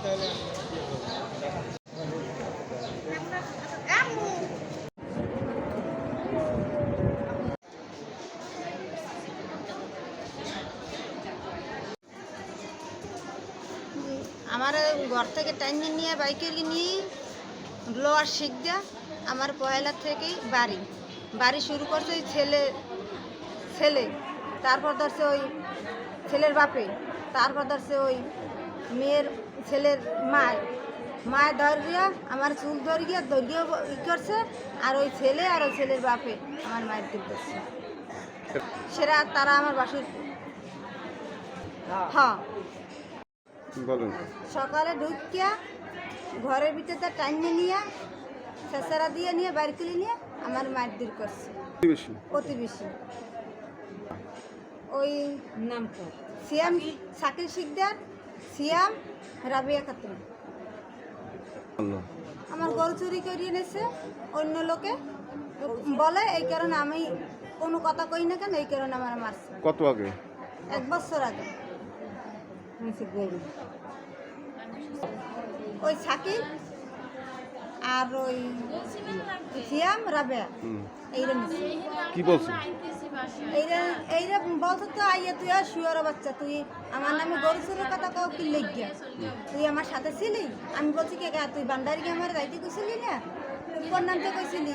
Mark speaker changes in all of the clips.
Speaker 1: আমার ঘর থেকে টাইনে নিয়ে বাইকে নিয়ে লোয়ার শিখ দেয়া আমার পয়লা থেকেই বাড়ি। বাড়ি শুরু করছে ওই ছেলে ছেলে। তারপর ধরছে ওই ছেলের বাপে। তারপর ধরছে ওই মেয়ের ছেলের মায়। মায় ধরিয়া আমার চুল ধরিয়া ধরিয়ে ই করছে আর ওই ছেলে আর ওই ছেলের বাপে আমার মায়ের দিল করছে সেরা তারা আমার বাসুর। হ্যাঁ। সকালে ঢুকিয়া ঘরের ভিতরে টাইনে নিয়ে শেষারা দিয়ে নিয়ে বাইর করে নিয়ে আমার মায়ের দূর করছে।
Speaker 2: বেশি
Speaker 1: প্রতিবেশী ওই নাম সিয়াম শাকির শিকদার সিয়াম রাবিয়া খাতুন। আমার গরু চুরি করিয়ে নিছে অন্য লোকে। বলে এই কারণে আমি কোনো কথা কই না কেন এই কারণে আমার মারছে।
Speaker 2: কত আগে?
Speaker 1: এক বছর আগে। ওই সাকিব আর ওই সিয়াম
Speaker 2: কি বলছেন?
Speaker 1: এইরা এইরা বলতো তো আইয়া তুই আর শুয়ার বাচ্চা তুই আমার নামে গরু চুরির কথা কাউ কি লেগিয়া তুই আমার সাথে ছিলি? আমি বলছি কে গা তুই বান্দারি আমার যাইতে কইছিলি না? কুকুর নামতে কইছিলি?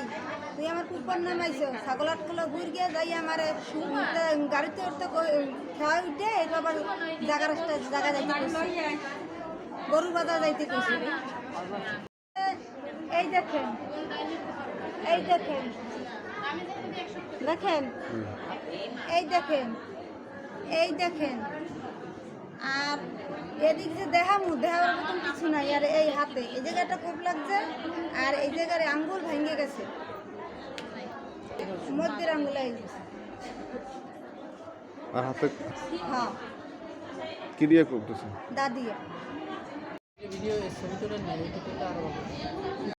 Speaker 1: তুই আমার কুকুর নাম আইছো ছাগল আটকলো ঘুর গিয়ে যাই আমার গাড়িতে উঠতে খেয়া উঠে এটা আবার জায়গা রাস্তা জায়গা যাইতে কইছি। গরু বাজার যাইতে কইছিলি এই দেখেন এই দেখেন দেখেন এই দেখেন এই দেখেন। আর এদিক যে দেখামু দেখার মতন কিছু নাই আর এই হাতে। এই জায়গাটা খুব লাগছে আর এই জায়গার আঙ্গুল ভেঙে গেছে। মধ্যের আঙ্গুল এই
Speaker 2: আর হাতে
Speaker 1: হ্যাঁ।
Speaker 2: কি দিয়ে করতেছে
Speaker 1: দাদিয়া
Speaker 3: ভিডিও ছবি তুলে নেয়